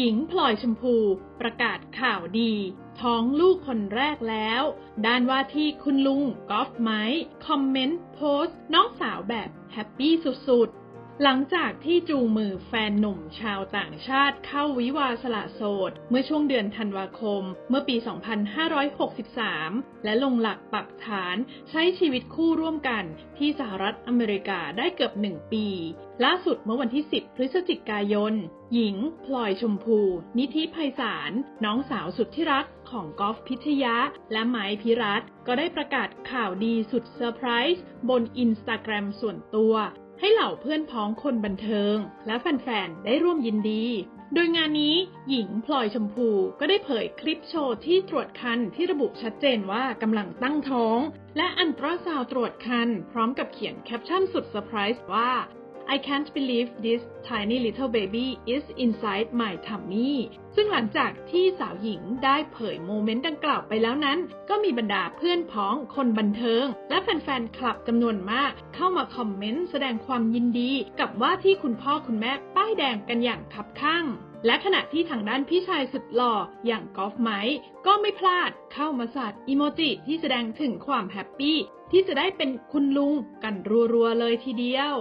หญิงพลอยชมพูประกาศข่าวดี ท้องลูกคนแรกแล้ว ด้านว่าที่คุณลุงกอล์ฟไมค์คอมเมนต์โพสต์น้องสาวแบบแฮปปี้สุดๆ หลังจากที่จูงมือแฟนหนุ่มชาวต่างชาติเข้าวิวาสละโสด เมื่อช่วงเดือนธันวาคม เมื่อปี 2563 และลงหลักปักฐานใช้ชีวิตคู่ร่วมกันที่สหรัฐอเมริกาได้เกือบหนึ่งปี ล่าสุดเมื่อวันที่ 10 พฤศจิกายน หญิง พลอยชมพู นิธิไพศาล น้องสาวสุดที่รักของกอล์ฟพิชยะ และไม้พิรัตก็ได้ประกาศข่าวดีสุดเซอร์ไพรส์บนอินสตาแกรมส่วนตัว ให้เหล่าเพื่อนพ้องคนบันเทิง และแฟนๆ ได้ร่วมยินดี โดยงานนี้หญิงพลอยชมพูก็ได้เผยคลิปโชว์ที่ตรวจคันที่ระบุชัดเจนว่ากำลังตั้งท้อง และอันตราซาวตรวจคันพร้อมกับเขียนแคปชั่นสุดเซอร์ไพรส์ว่า I can't believe this tiny little baby is inside my tummy ซึ่งหลังจากที่สาวหญิงได้เผยโมเมนต์ดังกล่าวไปแล้วนั้น ก็มีบรรดาเพื่อนพ้องคนบันเทิง และแฟนๆ คลับจำนวนมากเข้ามาคอมเมนต์แสดงความยินดี กับว่าที่คุณพ่อคุณแม่ป้ายแดงกันอย่างคับข้างและขณะที่ทางด้านพี่ชายสุดหล่ออย่างกอล์ฟไมค์ก็ไม่พลาดเข้ามาสาดอีโมจิที่แสดงถึงความแฮปปี้ที่จะได้เป็นคุณลุงกันรัวๆเลยทีเดียว